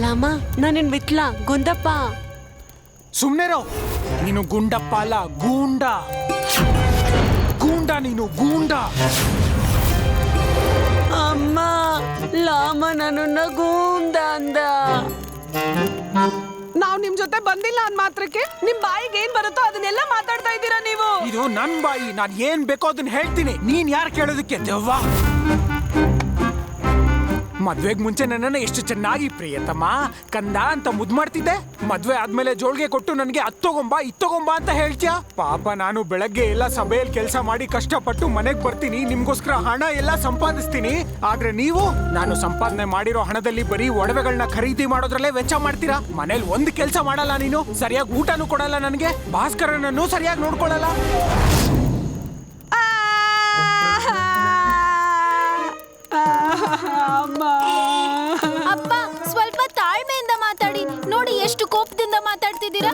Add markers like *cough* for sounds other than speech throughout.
Lama ನಾನೇನ್ ವಿತ್ಲ ಗುಂದಪ್ಪ. ಸುಮ್ನೆರೋ ನೀನು ಗುಂಡಪ್ಪ ಅಲ್ಲ ಗೂಂಡ. ಗೂಂಡ ನೀನು ಗೂಂಡ. ಅಮ್ಮ ಲಾಮ ನನ್ನ ಗೂಂದ ಅಂದ. ನಾವ್ ನಿಮ್ ಜೊತೆ ಬಂದಿಲ್ಲ ಅಂದ್ ಮಾತ್ರಕ್ಕೆ ನಿಮ್ ಬಾಯಿಗೆ ಏನ್ ಬರುತ್ತೋ ಅದನ್ನೆಲ್ಲ ಮಾತಾಡ್ತಾ ಇದ್ದೀರಾ ನೀವು? ಇದು ನನ್ ಬಾಯಿ ನಾನ್ ಏನ್ ಬೇಕೋ ಅದನ್ನ ಹೇಳ್ತೀನಿ. ನೀನ್ ಯಾರು ಕೇಳೋದಕ್ಕೆ? ದೆವ್ವ. ಮದ್ವೆಗ್ ಮುಂಚೆ ನನ್ನನ್ನ ಎಷ್ಟು ಚೆನ್ನಾಗಿ ಪ್ರಿಯತಮ್ಮ ಕಂದ ಅಂತ ಮುದ್ ಮಾಡ್ತಿದ್ದೆ. ಮದ್ವೆ ಆದ್ಮೇಲೆ ಜೋಳ್ಗೆ ಕೊಟ್ಟು ನನಗೆ ಅತ್ತೊಗೊಂಬ ಇತ್ತೊಗೊಂಬ ಅಂತ ಹೇಳ್ತೀಯ? ಪಾಪ ನಾನು ಬೆಳಗ್ಗೆ ಎಲ್ಲ ಸಭೆಯಲ್ಲಿ ಕೆಲಸ ಮಾಡಿ ಕಷ್ಟಪಟ್ಟು ಮನೆಗ್ ಬರ್ತೀನಿ, ನಿಮ್ಗೋಸ್ಕರ ಹಣ ಎಲ್ಲ ಸಂಪಾದಿಸ್ತೀನಿ. ಆದ್ರೆ ನೀವು, ನಾನು ಸಂಪಾದನೆ ಮಾಡಿರೋ ಹಣದಲ್ಲಿ ಬರೀ ಒಡವೆಗಳನ್ನ ಖರೀದಿ ಮಾಡೋದ್ರಲ್ಲೇ ವೆಚ್ಚ ಮಾಡ್ತೀರಾ? ಮನೇಲಿ ಒಂದ್ ಕೆಲಸ ಮಾಡಲ್ಲ ನೀನು, ಸರಿಯಾಗಿ ಊಟನೂ ಕೊಡಲ್ಲ ನನಗೆ, ಭಾಸ್ಕರನನ್ನು ಸರಿಯಾಗಿ ನೋಡ್ಕೊಳಲ್ಲ. ಅಪ್ಪ ಸ್ವಲ್ಪ ತಾಳ್ಮೆಯಿಂದ ಮಾತಾಡಿ. ನೋಡಿ ಎಷ್ಟು ಕೋಪದಿಂದ ಮಾತಾಡ್ತಿದ್ದೀರಾ?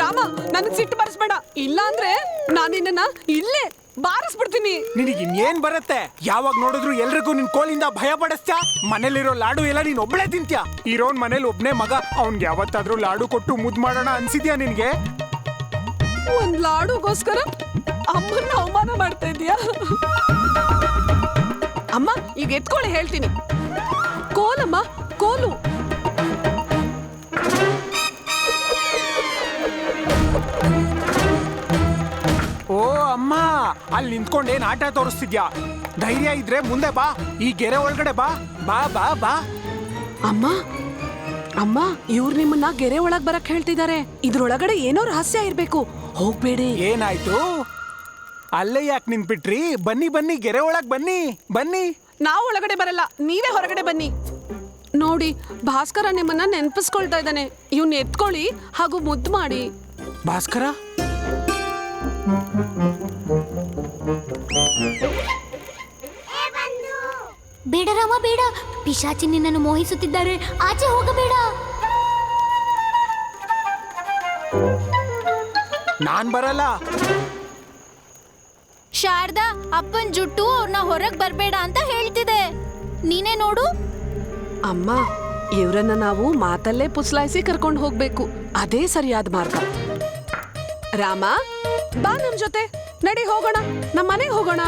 ರಾಮ ನನಗ್ ಸಿಟ್ಟು ಬರ್ಸ್ಬೇಡ. ಇಲ್ಲ ಅಂದ್ರೆ ನಾನು ನಿನ್ನ ಇಲ್ಲೇ ಬಾರಿಸ್ಬಿಡ್ತೀನಿ. ನಿನಗೆ ಇನ್ನೇನ್ ಬರುತ್ತೆ? ಯಾವಾಗ ನೋಡಿದ್ರು ಎಲ್ರಿಗೂ ನಿನ್ ಕೋಲಿಂದ ಭಯ ಪಡಿಸ್ತ್ಯಾ? ಮನೇಲಿರೋ ಲಾಡು ಎಲ್ಲ ನೀನ್ ಒಬ್ಳೆ ತಿಂತ್ಯಾ? ಇರೋನ್ ಮನೇಲಿ ಒಬ್ನೇ ಮಗ ಅವ್ನ್ಗೆ ಯಾವತ್ತಾದ್ರೂ ಲಾಡು ಕೊಟ್ಟು ಮುದ್ ಮಾಡೋಣ ಅನ್ಸಿದ್ಯಾ ನಿನ್ಗೆ? ಒಂದ್ ಲಾಡುಗೋಸ್ಕರ ಅಮ್ಮನ್ನ ಅವಮಾನ ಮಾಡ್ತಾ ಇದೀಯಾ ಈಗ ಎತ್ಕೊಳ್ಳಿ ಹೇಳ್ತೀನಿ. ಕೋಲಮ್ಮ ಕೋಲು. ಓ ಅಮ್ಮ ಅಲ್ಲಿ ನಿಂತ್ಕೊಂಡೇನ್ ಆಟ ತೋರಿಸ್ತಿದ್ಯಾ? ಧೈರ್ಯ ಇದ್ರೆ ಮುಂದೆ ಬಾ ಈ ಗೆರೆ ಒಳಗಡೆ ಬಾ. ಬಾ ಬಾ ಬಾ. ಅಮ್ಮ ಅಮ್ಮ ಇವ್ರು ನಿಮ್ಮನ್ನ ಗೆರೆ ಒಳಗ್ ಬರಕ್ ಹೇಳ್ತಿದ್ದಾರೆ. ಇದ್ರೊಳಗಡೆ ಏನೋ ರಹಸ್ಯ ಇರ್ಬೇಕು. ಹೋಗ್ಬೇಡಿ. ಏನಾಯ್ತು? ಅಲ್ಲೇ ಯಾಕೆ ನಿಂತ್ಬಿಟ್ರಿ? ಬನ್ನಿ ಬನ್ನಿ ಗೆರೆ ಒಳಗ್ ಬನ್ನಿ ಬನ್ನಿ. ನಾವು ಒಳಗಡೆ ಬರಲ್ಲ ನೀವೇ ಹೊರಗಡೆ ಬನ್ನಿ. ನೋಡಿ ಭಾಸ್ಕರ ನಿಮ್ಮನ್ನ ನೆನಪಿಸ್ಕೊಳ್ತಾ ಇದ್ದಾನೆ. ಇವ್ನ ಎತ್ಕೊಳ್ಳಿ ಹಾಗೂ ಮುದ್ದು ಮಾಡಿ. ಭಾಸ್ಕರ? ಬೇಡ ರಾಮ ಬೇಡ. ಪಿಶಾಚಿ ನಿನ್ನನ್ನು ಮೋಹಿಸುತ್ತಿದ್ದಾರೆ. ಆಚೆ ಹೋಗಬೇಡ. ನಾನ್ ಬರಲ್ಲ. ಶಾರದಾ ಅಪ್ಪನ್ ಜುಟ್ಟು ಅವ್ರನ್ನ ಹೊರಗ್ ಬರ್ಬೇಡ ಅಂತ ಹೇಳ್ತಿದೆ. ನೀನೇ ನೋಡು. ಅಮ್ಮ ಇವರನ್ನ ನಾವು ಮಾತಲ್ಲೇ ಪುಸ್ಲಾಯಿಸಿ ಕರ್ಕೊಂಡು ಹೋಗ್ಬೇಕು. ಅದೇ ಸರಿಯಾದ ಮಾರ್ಗ. ರಾಮ ಬಾ ನಮ್ ಜೊತೆ. ನಡಿ ಹೋಗೋಣ ನಮ್ಮ ಮನೆಗೆ ಹೋಗೋಣ.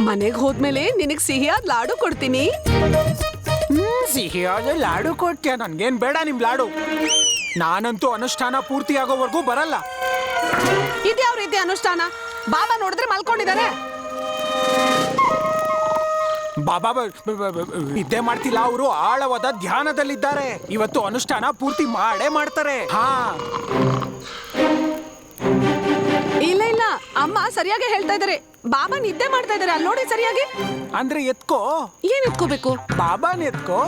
ಮನೆಗೆ ಹೋದ್ಮೇಲೆ ನಿನಗ್ ಸಿಹಿಯಾದ ಲಾಡು ಕೊಡ್ತೀನಿ. ಹ್ಮ್, ಸಿಹಿಯಾದ ಲಾಡು ಕೊಡ್ತೀಯ. ನನ್ಗೇನ್ ಬೇಡ ನಿಮ್ ಲಾಡು. ನಾನಂತೂ ಅನುಷ್ಠಾನ ಪೂರ್ತಿ ಆಗೋವರೆಗೂ ಬರಲ್ಲ. ಇದ್ಯಾವ ರೀತಿ ಅನುಷ್ಠಾನ? ಬಾಬಾ ನೋಡಿದ್ರೆ ಮಲ್ಕೊಂಡಿದ್ದಾರೆ ಬಾಬಾ ನಿದ್ದೆ ಮಾಡ್ತಿಲ್ಲ ಅವರು ಆಳವಾದ ಧ್ಯಾನದಲ್ಲಿದ್ದಾರೆ. ಇವತ್ತು ಅನುಷ್ಠಾನ ಪೂರ್ತಿ ಮಾಡೇ ಮಾಡ್ತಾರೆ. ಹಾ. ಇಲ್ಲ ಇಲ್ಲ. ಅಮ್ಮ ಸರಿಯಾಗಿ ಹೇಳ್ತಾ ಇದಾರೆ ಬಾಬಾ ನಿದ್ದೆ ಮಾಡ್ತಾ ಇದಾರೆ ಅಲ್ಲಿ ನೋಡಿ ಸರಿಯಾಗಿ. ಅಂದ್ರೆ ಎತ್ಕೋ? ಏನ್ ಎತ್ಕೋಬೇಕು? ಬಾಬಾನ್ ಎತ್ಕೋ?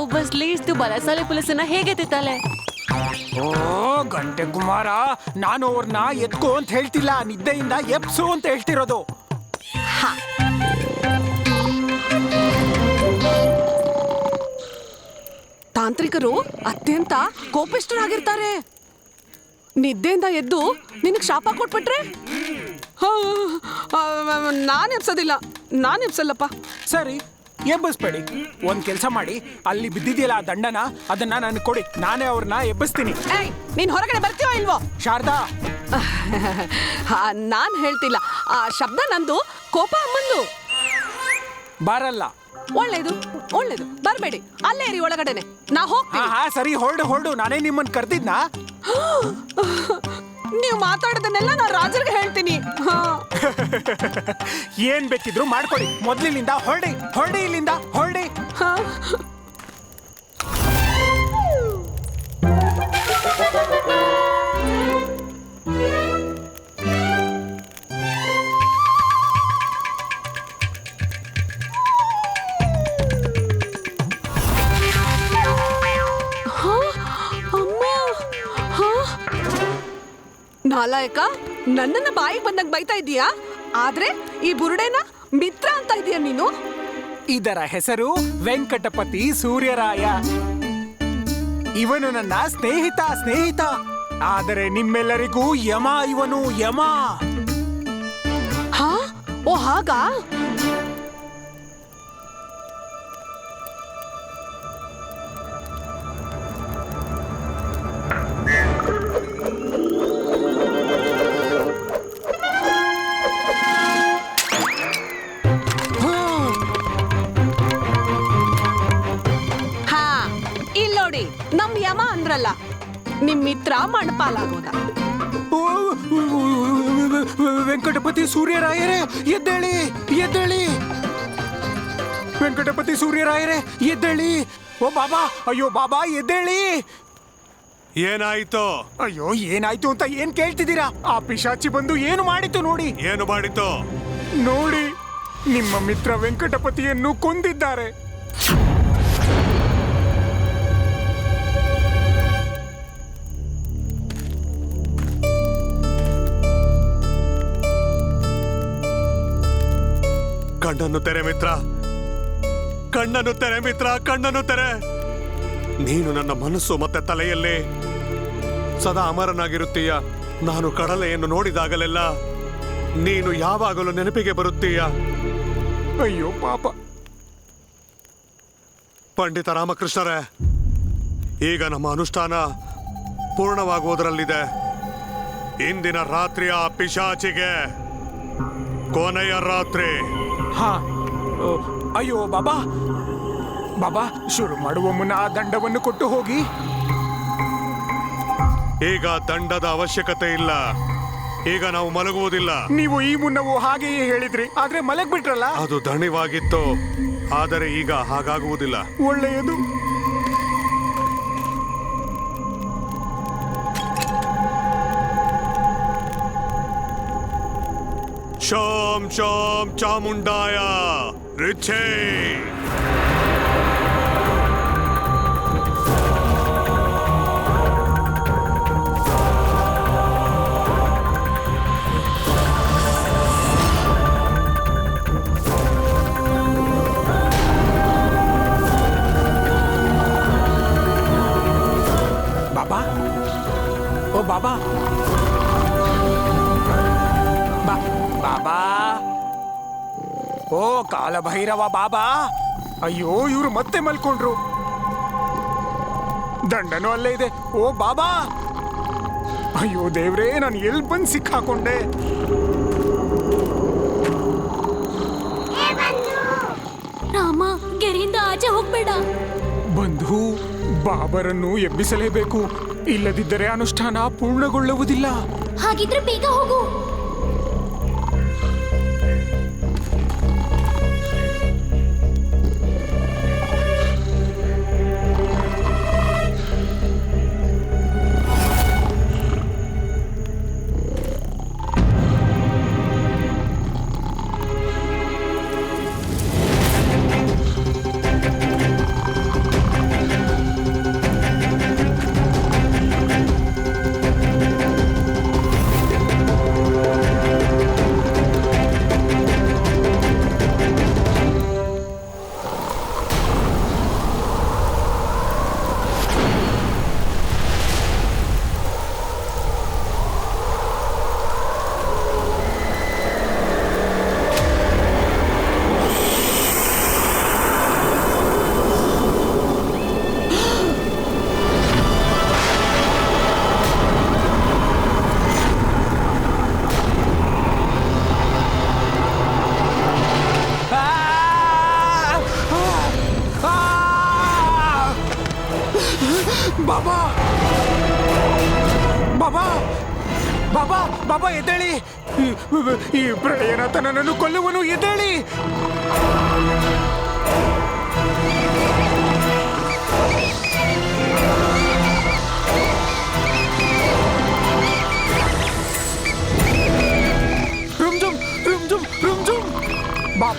ಒಬ್ಬ ಸ್ಲೀಸ್ ಬಲಸಾಲೆ ಪುಲಸನ್ನ ಹೇಗೆ ತಿತ್ತಾಲೆ ಓ ಗಂಟೆ ಕುಮಾರ ನಾನು ಅವ್ರನ್ನ ಎತ್ಕೋ ಅಂತ ಹೇಳ್ತಿಲ್ಲ. ನಿದ್ದೆಯಿಂದ ಎಪ್ಸು ಅಂತ ಹೇಳ್ತಿರೋದು. ತಾಂತ್ರಿಕರು ಅತ್ಯಂತ ಕೋಪಿಷ್ಠರಾಗಿರ್ತಾರೆ. ನಿದ್ದೆಯಿಂದ ಎದ್ದು ನಿನಗೆ ಶಾಪ ಕೊಟ್ಬಿಟ್ರೆ? ನಾನು ಎಪ್ಸೋದಿಲ್ಲ ನಾನು ಎಪ್ಸಲ್ಲಪ್ಪ ಸರಿ ಎಬ್ಬಿಸ್ಬೇಡಿ. ಒಂದ್ ಕೆಲ್ಸ ಮಾಡಿ ಅಲ್ಲಿ ಬಿದ್ದಿದೆಯಲ್ಲ ಆ ದಂಡನ ಅದನ್ನ ನಾನು ಕೊಡಿ. ನಾನೇ ಅವ್ರನ್ನ ಎಬ್ಬಿಸ್ತೀನಿ. ಏಯ್ ನೀನ್ ಹೊರಗಡೆ ಬರ್ತೀವೋ ಇಲ್ವೋ? ಶಾರದಾ! *laughs* ನಾನ್ ಹೇಳ್ತಿಲ್ಲ. ಆ ಶಬ್ದ ನಂದು ಕೋಪ ಅಮ್ಮಂದು. ಬಾರಲ್ಲ. ಒಳ್ಳೇದು ಒಳ್ಳೇದು. ಬರ್ಬೇಡಿ. ಅಲ್ಲೇ ಇರಿ ಒಳಗಡೆನೆ. ನಾ ಹೋಗ್ತೀನಿ. ಹಾ ಸರಿ ಹೊರಡು ಹೊರಡು. ನಾನೇ ನಿಮ್ಮನ್ನ ಕರ್ದಿದ್ನಾ? *laughs* ನೀವು ಮಾತಾಡೋದನ್ನೆಲ್ಲ ನಾನು ರಾಜರಿಗೆ ಹೇಳ್ತೀನಿ ಹಾ. *laughs* ಏನ್ ಬೇಕಿದ್ರು ಮಾಡ್ಕೊಡಿ ಮೊದ್ಲಿನಿಂದ ಹೊರಡಿ ಹೊರಡಿ ಇಲ್ಲಿಂದ ಹೊರಡಿ ಹಾ. ಹಾ? ನಾಲಾಯಕ ನನ್ನನ್ನ ಬಾಯಿಗೆ ಬಂದಂಗೆ ಬೈತಾ ಇದೀಯಾ ಆದ್ರೆ ಈ ಬುರುಡೆನ ಮಿತ್ರ ಅಂತ ಇದೀಯ ನೀನು? ಇದರ ಹೆಸರು ವೆಂಕಟಪತಿ ಸೂರ್ಯರಾಯ. ಇವನು ನನ್ನ ಸ್ನೇಹಿತ ಸ್ನೇಹಿತ. ಆದರೆ ನಿಮ್ಮೆಲ್ಲರಿಗೂ ಯಮ ಇವನು ಯಮ. ಹಾ? ಓ ಹಾಗಾ? ಸೂರ್ಯರಾಯರೇ ಎದ್ದೇಳಿ ಎದ್ದೇಳಿ. ವೆಂಕಟಪತಿ ಸೂರ್ಯರಾಯರೇ ಎದ್ದೇಳಿ. ಓ ಬಾಬಾ ಅಯ್ಯೋ ಬಾಬಾ ಎದ್ದೇಳಿ. ಏನಾಯ್ತು? ಅಯ್ಯೋ ಏನಾಯ್ತು ಅಂತ ಏನ್ ಕೇಳ್ತಿದ್ದೀರಾ? ಆ ಪಿಶಾಚಿ ಬಂದು ಏನು ಮಾಡಿತು ನೋಡಿ? ಏನು ಮಾಡಿತು? ನೋಡಿ ನಿಮ್ಮ ಮಿತ್ರ ವೆಂಕಟಪತಿಯನ್ನು ಕೊಂದಿದ್ದಾರೆ. ಕಣ್ಣನ್ನು ತೆರೆ ಮಿತ್ರ. ಕಣ್ಣನ್ನು ತೆರೆ ಮಿತ್ರ ಕಣ್ಣನ್ನು ತೆರೆ. ನೀನು ನನ್ನ ಮನಸ್ಸು ಮತ್ತೆ ತಲೆಯಲ್ಲಿ. ಸದಾ ಅಮರನಾಗಿರುತ್ತೀಯ. ನಾನು ಕಡಲೆಯನ್ನು ನೋಡಿದಾಗಲೆಲ್ಲ ನೀನು ಯಾವಾಗಲೂ ನೆನಪಿಗೆ ಬರುತ್ತೀಯ. ಅಯ್ಯೋ ಪಾಪ. ಪಂಡಿತ ರಾಮಕೃಷ್ಣರೇ ಈಗ ನಮ್ಮ ಅನುಷ್ಠಾನ ಪೂರ್ಣವಾಗುವುದರಲ್ಲಿದೆ. ಇಂದಿನ ರಾತ್ರಿಯ ಪಿಶಾಚಿಗೆ ಕೊನೆಯ ರಾತ್ರಿ. ಹಾ ಓ, ಅಯ್ಯೋ ಬಾಬಾ. ಬಾಬಾ ಶುರು ಮಾಡುವ ಮುನ್ನ ಆ ದಂಡವನ್ನು ಕೊಟ್ಟು ಹೋಗಿ. ಈಗ ದಂಡದ ಅವಶ್ಯಕತೆ ಇಲ್ಲ. ಈಗ ನಾವು ಮಲಗುವುದಿಲ್ಲ. ನೀವು ಈ ಮುನ್ನವು ಹಾಗೆಯೇ ಹೇಳಿದ್ರಿ ಆದ್ರೆ ಮಲಗ್ಬಿಟ್ರಲ್ಲ? ಅದು ದಣಿವಾಗಿತ್ತು. ಆದರೆ ಈಗ ಹಾಗಾಗುವುದಿಲ್ಲ. ಒಳ್ಳೆಯದು. ಶೋಂ ಶೋಂ ಚಾಮುಂಡಾಯ ರಿಚ್ಛೇ ಬಾಬಾ ಓ ಬಾಬಾ ಬಾ ಬಾಬಾ ಓ ಕಾಲಭೈರವ ಬಾಬಾ. ಅಯ್ಯೋ ಇವರು ಮತ್ತೆ ಮಲ್ಕೊಂಡ್ರು. ದಂಡನೂ ಅಲ್ಲೇ ಇದೆ. ಓ ಬಾಬಾ. ಅಯ್ಯೋ ದೇವ್ರೇ ನಾನು ಎಲ್ಲಿ ಬಂದು ಸಿಕ್ಕಾಕೊಂಡೆ. ರಾಮ ಗೆರೆಯಿಂದ ಆಚೆ ಹೋಗ್ಬೇಡ. ಬಂಧು ಬಾಬರನ್ನು ಎಬ್ಬಿಸಲೇಬೇಕು. ಇಲ್ಲದಿದ್ದರೆ ಅನುಷ್ಠಾನ ಪೂರ್ಣಗೊಳ್ಳುವುದಿಲ್ಲ. ಹಾಗಿದ್ರೆ ಬೇಗ ಹೋಗು.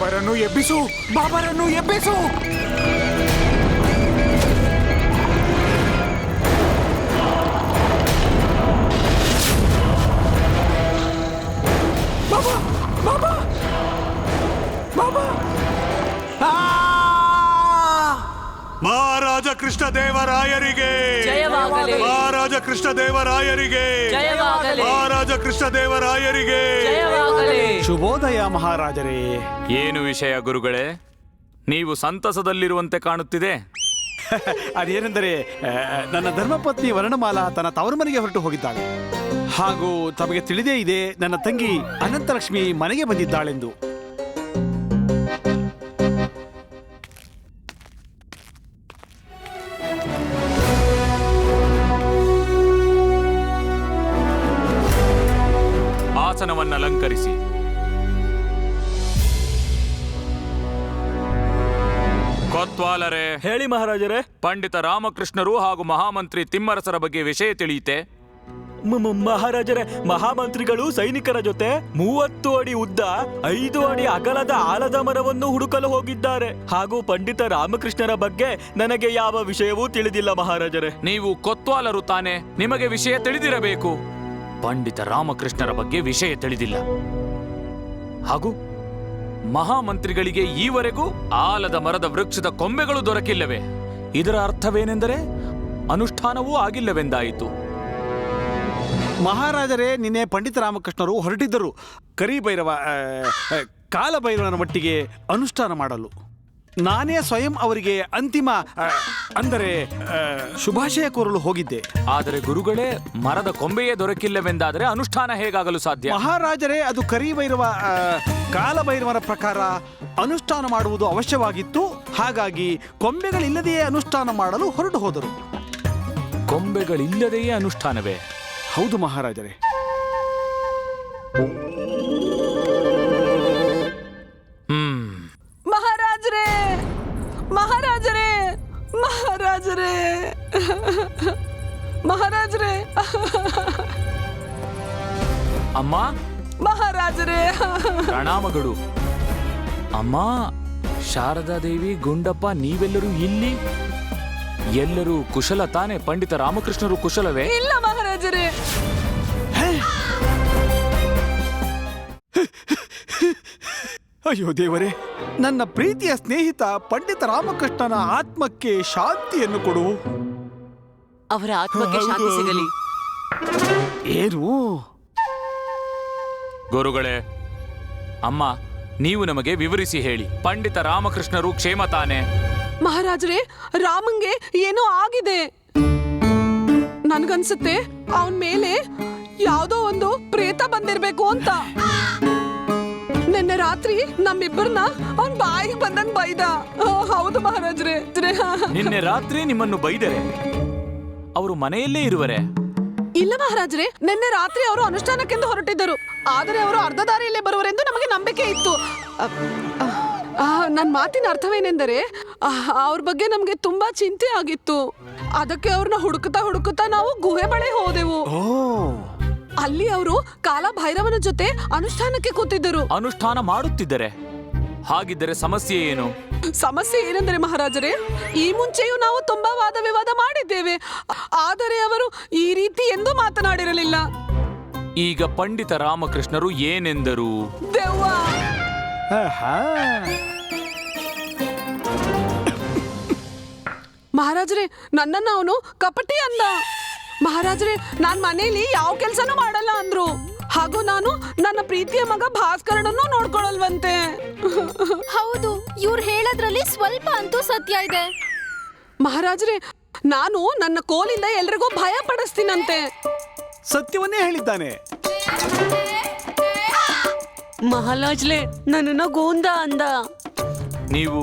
ಬಾಬರನ್ನು ಎಬ್ಬಿಸು ಬಾಬರನ್ನು ಎಬ್ಬಿಸು ಮಹಾರಾಜ ಕೃಷ್ಣ ದೇವರಾಯರಿಗೆ. ಜಯವಾಗಲಿ. ಮಹಾರಾಜ ಕೃಷ್ಣ ದೇವರಾಯರಿಗೆ. ಜಯವಾಗಲಿ. ಮಹಾರಾಜ ಕೃಷ್ಣ ದೇವರಾಯರಿಗೆ. ಜಯವಾಗಲಿ. ಶುಭೋದಯ ಮಹಾರಾಜರೇ. ಏನು ವಿಷಯ ಗುರುಗಳೇ? ನೀವು ಸಂತಸದಲ್ಲಿರುವಂತೆ ಕಾಣುತ್ತಿದೆ. *laughs* ಅದೇನೆಂದರೆ ನನ್ನ ಧರ್ಮಪತ್ನಿ ವರ್ಣಮಾಲಾ ತನ್ನ ತವರು ಮನೆಗೆ ಹೊರಟು ಹೋಗಿದ್ದಾಳೆ. ಹಾಗೂ ತಮಗೆ ತಿಳಿದೇ ಇದೆ ನನ್ನ ತಂಗಿ ಅನಂತಲಕ್ಷ್ಮಿ ಮನೆಗೆ ಬಂದಿದ್ದಾಳೆಂದು. ಹೇಳಿ ಮಹಾರಾಜರೇ. ಪಂಡಿತ ರಾಮಕೃಷ್ಣರು ಹಾಗೂ ಮಹಾಮಂತ್ರಿ ತಿಮ್ಮರಸರ ಬಗ್ಗೆ ವಿಷಯ ತಿಳಿಯಿತೆ. ಮ- ಮ- ಮಹಾರಾಜರೇ ಮಹಾಮಂತ್ರಿಗಳು ಸೈನಿಕರ ಜೊತೆ ಮೂವತ್ತು ಅಡಿ ಉದ್ದ ಐದು ಅಡಿ ಅಗಲದ ಆಲದ ಮರವನ್ನು ಹುಡುಕಲು ಹೋಗಿದ್ದಾರೆ. ಹಾಗೂ ಪಂಡಿತ ರಾಮಕೃಷ್ಣರ ಬಗ್ಗೆ ನನಗೆ ಯಾವ ವಿಷಯವೂ ತಿಳಿದಿಲ್ಲ ಮಹಾರಾಜರೇ. ನೀವು ಕೊತ್ವಾಲರು ತಾನೆ ನಿಮಗೆ ವಿಷಯ ತಿಳಿದಿರಬೇಕು. ಪಂಡಿತ ರಾಮಕೃಷ್ಣರ ಬಗ್ಗೆ ವಿಷಯ ತಿಳಿದಿಲ್ಲ. ಹಾಗೂ ಮಹಾಮಂತ್ರಿಗಳಿಗೆ ಈವರೆಗೂ ಆಲದ ಮರದ ವೃಕ್ಷದ ಕೊಂಬೆಗಳು ದೊರಕಿಲ್ಲವೆ. ಇದರ ಅರ್ಥವೇನೆಂದರೆ ಅನುಷ್ಠಾನವೂ ಆಗಿಲ್ಲವೆಂದಾಯಿತು. ಮಹಾರಾಜರೇ ನಿನ್ನೆ ಪಂಡಿತ ರಾಮಕೃಷ್ಣರು ಹೊರಟಿದ್ದರು. ಕರಿಭೈರವ ಆ, ಆ, ಕಾಲಭೈರವನ ಮಟ್ಟಿಗೆ ಅನುಷ್ಠಾನ ಮಾಡಲು. ನಾನೇ ಸ್ವಯಂ ಅವರಿಗೆ ಅಂತಿಮ ಆ, ಅಂದರೆ ಆ, ಶುಭಾಶಯ ಕೋರಲು ಹೋಗಿದ್ದೆ. ಆದರೆ ಗುರುಗಳೇ ಮರದ ಕೊಂಬೆಯೇ ದೊರಕಿಲ್ಲವೆಂದಾದರೆ ಅನುಷ್ಠಾನ ಹೇಗಾಗಲು ಸಾಧ್ಯ? ಮಹಾರಾಜರೇ ಅದು ಕರಿಭೈರವ ಆ, ಕಾಲಭೈರವನ ಪ್ರಕಾರ ಅನುಷ್ಠಾನ ಮಾಡುವುದು ಅವಶ್ಯವಾಗಿತ್ತು. ಹಾಗಾಗಿ ಕೊಂಬೆಗಳಿಲ್ಲದೆಯೇ ಅನುಷ್ಠಾನ ಮಾಡಲು ಹೊರಟು ಹೋದರು. ಕೊಂಬೆಗಳಿಲ್ಲದೆಯೇ ಅನುಷ್ಠಾನವೇ? ಹೌದು ಮಹಾರಾಜರೇ. ಹ್ಮ್. ಮಹಾರಾಜರೇ ಮಹಾರಾಜರೇ ಮಹಾರಾಜರೇ. ಮಹಾರಾಜರೇ. ಅಮ್ಮ ಮಹಾರಾಜರೇ. ಪ್ರಣಾಮಗಳು. ಅಮ್ಮ ಶಾರದಾ ದೇವಿ ಗುಂಡಪ್ಪ ನೀವೆಲ್ಲರೂ ಇಲ್ಲಿ? ಎಲ್ಲರೂ ಕುಶಲ ತಾನೆ ಪಂಡಿತ ರಾಮಕೃಷ್ಣರು ಕುಶಲವೇ? ಇಲ್ಲ ಮಹಾರಾಜರೇ. ಅಯ್ಯೋ ದೇವರೇ ನನ್ನ ಪ್ರೀತಿಯ ಸ್ನೇಹಿತ ಪಂಡಿತ ರಾಮಕೃಷ್ಣನ ಆತ್ಮಕ್ಕೆ ಶಾಂತಿಯನ್ನು ಕೊಡು. ಅವರ ಆತ್ಮಕ್ಕೆ ಶಾಂತಿ ಸಿಗಲಿ. ಏನು ಗುರುಗಳೇ ಅಮ್ಮ ನೀವು ನಮಗೆ ವಿವರಿಸಿ ಹೇಳಿ. ಪಂಡಿತ ರಾಮಕೃಷ್ಣರು ಕ್ಷೇಮ ತಾನೆ? ಮಹಾರಾಜರೇ ರಾಮಂಗೆ ಏನೋ ಆಗಿದೆ. ನನ್ಗನ್ಸುತ್ತೆ ಅವನ್ ಮೇಲೆ ಯಾವ್ದೋ ಒಂದು ಪ್ರೇತ ಬಂದಿರ್ಬೇಕು ಅಂತ. ನಿನ್ನೆ ರಾತ್ರಿ ನಮ್ಮಿಬ್ಬರನ್ನ ಅವನ್ ಬಾಯಿಗೆ ಬಂದಂಗ್ ಬೈದ. ಆ, ಹೌದು ಮಹಾರಾಜ್ರೆ. ನಿನ್ನೆ ರಾತ್ರಿ ನಿಮ್ಮನ್ನು ಬೈದರೆ? ಅವರು ಮನೆಯಲ್ಲೇ ಇರುವರೆ? ಇಲ್ಲ ಮಹಾರಾಜ್ರೆ ನಿನ್ನೆ ರಾತ್ರಿ ಅವರು ಅನುಷ್ಠಾನಕ್ಕೆಂದು ಹೊರಟಿದ್ದರು. ಆದರೆ ಅವರು ಅರ್ಧ ದಾರಿಯಲ್ಲೇ ಬರುವರೆಂದು ನಮಗೆ ನಂಬಿಕೆ ಇತ್ತು. ಅ- ಅ- ಆ, ನನ್ ಮಾತಿನ ಅರ್ಥವೇನೆಂದರೆ ಅವ್ರ ಬಗ್ಗೆ ನಮಗೆ ತುಂಬಾ ಚಿಂತೆ ಆಗಿತ್ತು. ಅದಕ್ಕೆ ಅವ್ರನ್ನ ಹುಡುಕುತ್ತಾ ಹುಡುಕುತ್ತಾ ನಾವು ಗುಹೆ ಬಳಿ ಹೋದೆವು. ಅಲ್ಲಿ ಅವರು ಕಾಲ ಭೈರವನ ಜೊತೆ ಅನುಷ್ಠಾನಕ್ಕೆ ಕೂತಿದ್ದರು. ಅನುಷ್ಠಾನ ಮಾಡುತ್ತಿದ್ದರೆ? ಹಾಗಿದ್ದರೆ ಸಮಸ್ಯೆ ಏನು? ಸಮಸ್ಯೆ ಏನೆಂದರೆ ಮಹಾರಾಜರೇ ಈ ಮುಂಚೆಯೂ ನಾವು ತುಂಬಾ ವಾದ ವಿವಾದ ಮಾಡಿದ್ದೇವೆ. ಆದರೆ ಅವರು ಈ ರೀತಿ ಎಂದು ಮಾತನಾಡಿರಲಿಲ್ಲ. ಈಗ ಪಂಡಿತ ರಾಮಕೃಷ್ಣರು ಏನೆಂದರು? ದೆವ್ವ. ಮಹಾರಾಜರೇ ನನ್ನನ್ನು ಅವನು ಕಪಟಿ ಅಂದ. ಮಹಾರಾಜರೇ ನಾನ್ ಮನೇಲಿ ಯಾವ ಕೆಲಸನೂ ಮಾಡಲ್ಲ ಅಂದ್ರು. ಹಾಗೂ ನಾನು ನನ್ನ ಪ್ರೀತಿಯ ಮಗ ಭಾಸ್ಕರನನ್ನು ನೋಡ್ಕೊಳ್ಳಲ್ವಂತೆ ಹೌದು ಇವ್ರು ಹೇಳೋದ್ರಲ್ಲಿ ಸ್ವಲ್ಪ ಅಂತೂ ಸತ್ಯ ಇದೆ. ಮಹಾರಾಜ್ರೆ ನಾನು ನನ್ನ ಕೋಲಿಂದ ಎಲ್ರಿಗೂ ಭಯ ಪಡಿಸ್ತೀನಂತೆ. ಸತ್ಯವನ್ನೇ ಹೇಳಿದ್ದಾನೆ. ಮಹಾರಾಜ್ಲೆ ನನ್ನ ಗೋಂದ ಅಂದ. ನೀವು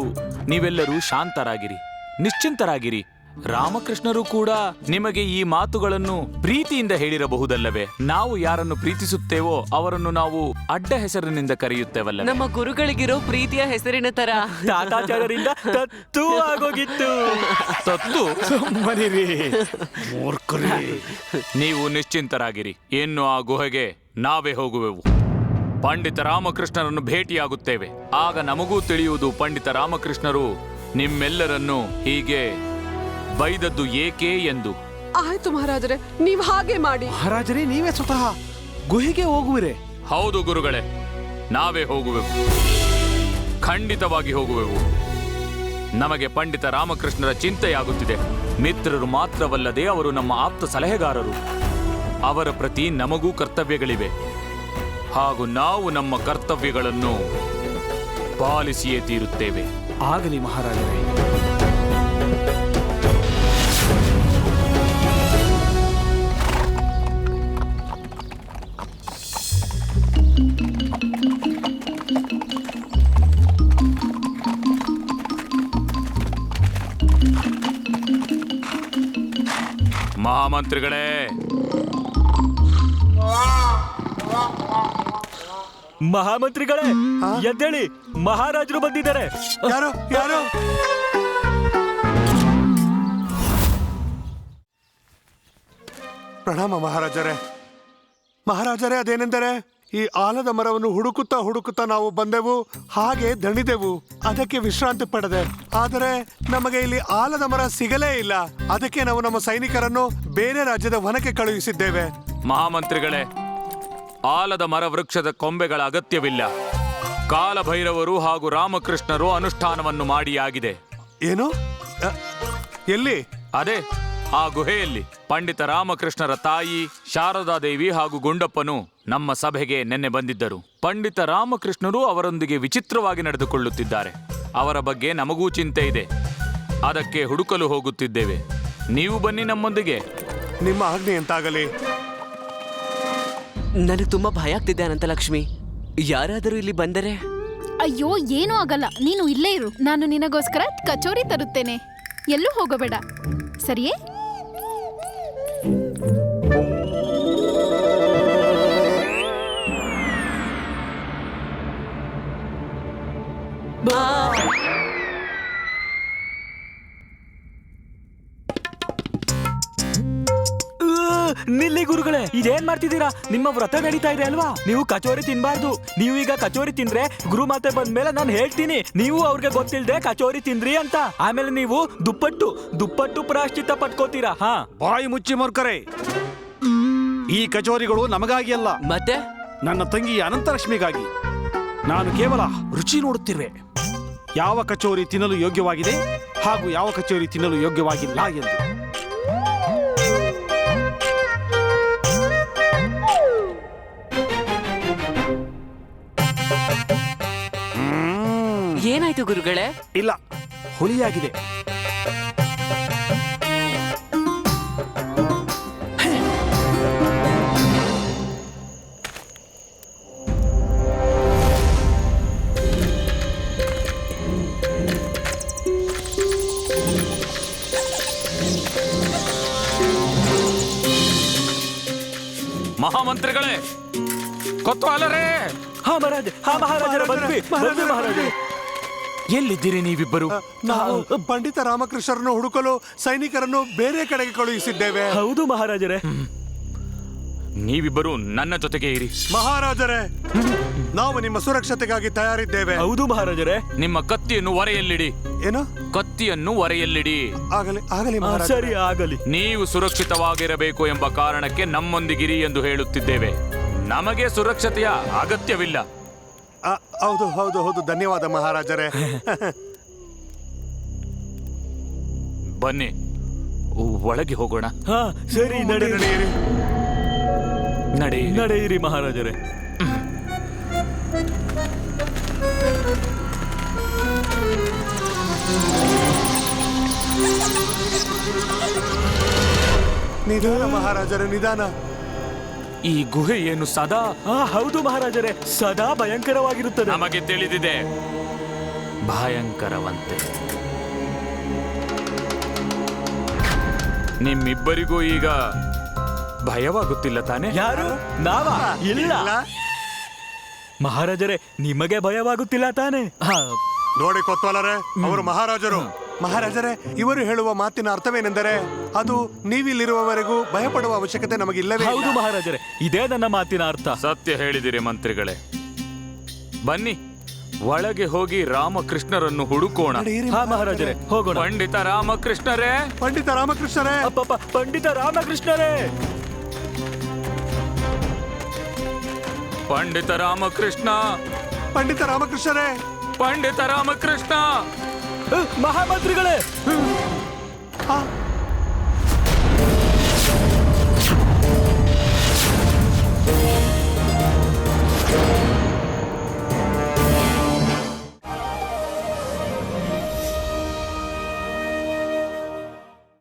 ನೀವೆಲ್ಲರೂ ಶಾಂತರಾಗಿರಿ ನಿಶ್ಚಿಂತರಾಗಿರಿ. ರಾಮಕೃಷ್ಣರು ಕೂಡ ನಿಮಗೆ ಈ ಮಾತುಗಳನ್ನು ಪ್ರೀತಿಯಿಂದ ಹೇಳಿರಬಹುದಲ್ಲವೇ? ನಾವು ಯಾರನ್ನು ಪ್ರೀತಿಸುತ್ತೇವೋ ಅವರನ್ನು ನಾವು ಅಡ್ಡ ಹೆಸರಿನಿಂದ ಕರೆಯುತ್ತೇವಲ್ಲ ನಮ್ಮ ಗುರುಗಳಿಗಿರೋ ಪ್ರೀತಿಯ ಹೆಸರಿನ ತರ. ತಾತಾಚಾರರಿಂದ ತತ್ತು ಆಗೋಗಿತ್ತು. ತತ್ತು? ಸುಮ್ಮನಿರಿ. ಮೂರ್ಖರೇ. ನೀವು ನಿಶ್ಚಿಂತರಾಗಿರಿ. ಇನ್ನು ಆ ಗುಹೆಗೆ ನಾವೇ ಹೋಗುವೆವು. ಪಂಡಿತ ರಾಮಕೃಷ್ಣರನ್ನು ಭೇಟಿಯಾಗುತ್ತೇವೆ. ಆಗ ನಮಗೂ ತಿಳಿಯುವುದು ಪಂಡಿತ ರಾಮಕೃಷ್ಣರು ನಿಮ್ಮೆಲ್ಲರನ್ನು ಹೀಗೆ ಬೈದದ್ದು ಏಕೆ ಎಂದು. ಆಯ್ತು ಮಹಾರಾಜರೇ ನೀವು ಹಾಗೆ ಮಾಡಿ. ಮಹಾರಾಜರೇ ನೀವೇ ಸ್ವತಃ ಗುಹೆಗೆ ಹೋಗುವಿರೇ. ಹೌದು ಗುರುಗಳೇ ನಾವೇ ಹೋಗುವೆವು. ಖಂಡಿತವಾಗಿ ಹೋಗುವೆವು. ನಮಗೆ ಪಂಡಿತ ರಾಮಕೃಷ್ಣರ ಚಿಂತೆಯಾಗುತ್ತಿದೆ. ಮಿತ್ರರು ಮಾತ್ರವಲ್ಲದೆ ಅವರು ನಮ್ಮ ಆಪ್ತ ಸಲಹೆಗಾರರು. ಅವರ ಪ್ರತಿ ನಮಗೂ ಕರ್ತವ್ಯಗಳಿವೆ. ಹಾಗೂ ನಾವು ನಮ್ಮ ಕರ್ತವ್ಯಗಳನ್ನು ಪಾಲಿಸಿಯೇ ತೀರುತ್ತೇವೆ. ಆಗಲಿ ಮಹಾರಾಜರೇ. ಮಹಾಮಂತ್ರಿಗಳೇ. ಮಹಾಮಂತ್ರಿಗಳೇ ಎದ್ದೇಳಿ ಮಹಾರಾಜರು ಬಂದಿದ್ದಾರೆ. ಯಾರು? ಯಾರು? ಪ್ರಣಾಮ ಮಹಾರಾಜರೇ. ಮಹಾರಾಜರೇ ಅದೇನೆಂದರೆ ಈ ಆಲದ ಮರವನ್ನು ಹುಡುಕುತ್ತಾ ಹುಡುಕುತ್ತಾ ನಾವು ಬಂದೆವು ಹಾಗೆ ದಣಿದೆವು. ಅದಕ್ಕೆ ವಿಶ್ರಾಂತಿ ಪಡೆದೆ. ಆದರೆ ನಮಗೆ ಇಲ್ಲಿ ಆಲದ ಮರ ಸಿಗಲೇ ಇಲ್ಲ. ಅದಕ್ಕೆ ನಾವು ನಮ್ಮ ಸೈನಿಕರನ್ನು ಬೇರೆ ರಾಜ್ಯದ ವನಕ್ಕೆ ಕಳುಹಿಸಿದ್ದೇವೆ. ಮಹಾಮಂತ್ರಿಗಳೇ ಆಲದ ಮರ ವೃಕ್ಷದ ಕೊಂಬೆಗಳ ಅಗತ್ಯವಿಲ್ಲ. ಕಾಲಭೈರವರು ಹಾಗೂ ರಾಮಕೃಷ್ಣರು ಅನುಷ್ಠಾನವನ್ನು ಮಾಡಿಯಾಗಿದೆ. ಏನು? ಅ, ಎಲ್ಲಿ? ಅದೇ ಆ ಗುಹೆಯಲ್ಲಿ ಪಂಡಿತ ರಾಮಕೃಷ್ಣರ ತಾಯಿ ಶಾರದಾದೇವಿ ಹಾಗೂ ಗುಂಡಪ್ಪನು ನಮ್ಮ ಸಭೆಗೆ ನಿನ್ನೆ ಬಂದಿದ್ದರು. ಪಂಡಿತ ರಾಮಕೃಷ್ಣರು ಅವರೊಂದಿಗೆ ವಿಚಿತ್ರವಾಗಿ ನಡೆದುಕೊಳ್ಳುತ್ತಿದ್ದಾರೆ. ಅವರ ಬಗ್ಗೆ ನಮಗೂ ಚಿಂತೆ ಇದೆ. ಅದಕ್ಕೆ ಹುಡುಕಲು ಹೋಗುತ್ತಿದ್ದೇವೆ. ನೀವು ಬನ್ನಿ ನಮ್ಮೊಂದಿಗೆ. ನಿಮ್ಮ ಆಜ್ಞೆ ಎಂತಾಗಲಿ? ನನಗೆ ತುಂಬಾ ಭಯ ಆಗ್ತಿದೆ ಅನಂತಲಕ್ಷ್ಮಿ. ಯಾರಾದರೂ ಇಲ್ಲಿ ಬಂದರೆ? ಅಯ್ಯೋ ಏನೂ ಆಗಲ್ಲ. ನೀನು ಇಲ್ಲೇ ಇರು. ನಾನು ನಿನಗೋಸ್ಕರ ಕಚೋರಿ ತರುತ್ತೇನೆ. ಎಲ್ಲೂ ಹೋಗಬೇಡ. ಸರಿಯೇ? ಆ, ನಿಲ್ಲಿ ಗುರುಗಳೇ ಇದೇನ್ ಮಾಡ್ತಿದ್ದೀರಾ? ನಿಮ್ಮ ವ್ರತ ನಡೀತಾ ಇದೆ ಅಲ್ವಾ? ನೀವು ಕಚೋರಿ ತಿನ್ಬಾರ್ದು. ನೀವು ಈಗ ಕಚೋರಿ ತಿಂದ್ರೆ ಗುರು ಮಾತೆ ಬಂದ್ಮೇಲೆ ನಾನು ಹೇಳ್ತೀನಿ. ನೀವು ಅವ್ರಿಗೆ ಗೊತ್ತಿಲ್ದೆ ಕಚೋರಿ ತಿಂದ್ರಿ ಅಂತ. ಆಮೇಲೆ ನೀವು ದುಪ್ಪಟ್ಟು ದುಪ್ಪಟ್ಟು ಪ್ರಾಶ್ಚಿತ್ತ ಪಟ್ಕೋತೀರಾ? ಹಾ. ಬಾಯಿ ಮುಚ್ಚಿ ಮೊರ್ಕರೆ. ಈ ಕಚೋರಿಗಳು ನಮಗಾಗಿ ಅಲ್ಲ. ಮತ್ತೆ? ನನ್ನ ತಂಗಿ ಅನಂತಲಕ್ಷ್ಮಿಗಾಗಿ. ನಾನು ಕೇವಲ ರುಚಿ ನೋಡುತ್ತಿರುವೆ ಯಾವ ಕಚೋರಿ ತಿನ್ನಲು ಯೋಗ್ಯವಾಗಿದೆ ಹಾಗೂ ಯಾವ ಕಚೋರಿ ತಿನ್ನಲು ಯೋಗ್ಯವಾಗಿಲ್ಲ ಎಂದು. ಏನಾಯ್ತು ಗುರುಗಳೇ? ಇಲ್ಲ ಹುಳಿಯಾಗಿದೆ ಮಹಾರಾಜರ ಬಂದ್ವಿ ಬಂದ್ವಿ ಮಹಾರಾಜರೇ ಎಲ್ಲಿದ್ದೀರಿ ನೀವಿಬ್ಬರು? ನಾವು ಪಂಡಿತ ರಾಮಕೃಷ್ಣರನ್ನು ಹುಡುಕಲು ಸೈನಿಕರನ್ನು ಬೇರೆ ಕಡೆಗೆ ಕಳುಹಿಸಿದ್ದೇವೆ. ಹೌದು ಮಹಾರಾಜರೇ. ನೀವಿಬ್ಬರು ನನ್ನ ಜೊತೆಗೆ ಇರಿ. ಮಹಾರಾಜರೇ ನಾವು ನಿಮ್ಮ ಸುರಕ್ಷತೆಗಾಗಿ ತಯಾರಿದ್ದೇವೆ. ಹೌದು ಮಹಾರಾಜರೇ. ನಿಮ್ಮ ಕತ್ತಿಯನ್ನು ಒರೆಯಲ್ಲಿಡಿ. ಏನು? ಕತ್ತಿಯನ್ನು ಒರೆಯಲ್ಲಿಡಿ. ಆಗಲಿ ಆಗಲಿ ಮಹಾರಾಜ ಸರಿ ಆಗಲಿ. ನೀವು ಸುರಕ್ಷಿತವಾಗಿರಬೇಕು ಎಂಬ ಕಾರಣಕ್ಕೆ ನಮ್ಮೊಂದಿಗಿರಿ ಎಂದು ಹೇಳುತ್ತಿದ್ದೇವೆ. ನಮಗೆ ಸುರಕ್ಷತೆಯ ಅಗತ್ಯವಿಲ್ಲ. ಆ, ಹೌದು ಹೌದು ಹೌದು. ಧನ್ಯವಾದ ಮಹಾರಾಜರೇ. ಬನ್ನಿ. ಒಳಗೆ ಹೋಗೋಣ. ಹಾ ಸರಿ ನಡೆ ನಡೆಯಿರಿ ನಡೆ ನಡೆಯಿರಿ ಮಹಾರಾಜರೇ. ನಿಧಾನ ಮಹಾರಾಜರೇ ನಿಧಾನ. ಈ ಗುಹೆ ಏನು ಸದಾ? ಆ ಹೌದು ಮಹಾರಾಜರೇ ಸದಾ ಭಯಂಕರವಾಗಿರುತ್ತದೆ. ನಮಗೆ ತಿಳಿದಿದೆ. ಭಯಂಕರವಂತೆ. ನಿಮ್ಮಿಬ್ಬರಿಗೂ ಈಗ ಭಯವಾಗುತ್ತಿಲ್ಲ ತಾನೆ? ಯಾರು? ನಾವ? ಇಲ್ಲ? ಮಹಾರಾಜರೇ ನಿಮಗೆ ಭಯವಾಗುತ್ತಿಲ್ಲ ತಾನೆ? ಹಾ ನೋಡಿ ಕೊತ್ವಾಲರೇ ಅವರು ಮಹಾರಾಜರು. ಮಹಾರಾಜರೇ ಇವರು ಹೇಳುವ ಮಾತಿನ ಅರ್ಥವೇನೆಂದರೆ ಅದು ನೀವಿಲ್ಲಿರುವವರೆಗೂ ಭಯಪಡುವ ಅವಶ್ಯಕತೆ ನಮಗಿಲ್ಲವೇ? ಹೌದು ಮಹಾರಾಜರೇ ಇದೇ ನನ್ನ ಮಾತಿನ ಅರ್ಥ. ಸತ್ಯ ಹೇಳಿದಿರಿ ಮಂತ್ರಿಗಳೇ. ಬನ್ನಿ ಒಳಗೆ ಹೋಗಿ ರಾಮಕೃಷ್ಣರನ್ನು ಹುಡುಕೋಣ. ನಡೆಯಿರಿ ಹಾ ಮಹಾರಾಜರೇ ಹೋಗೋಣ. ಪಂಡಿತ ರಾಮಕೃಷ್ಣರೇ. ಪಂಡಿತ ರಾಮಕೃಷ್ಣರೇ. ಅಪ್ಪಪ್ಪ ಪಂಡಿತ ರಾಮಕೃಷ್ಣರೇ. ಪಂಡಿತ ರಾಮಕೃಷ್ಣ. ಪಂಡಿತ ರಾಮಕೃಷ್ಣರೇ. ಪಂಡಿತ ರಾಮಕೃಷ್ಣ. ಮಹಾಮಂತ್ರಿಗಳೇ ಆ,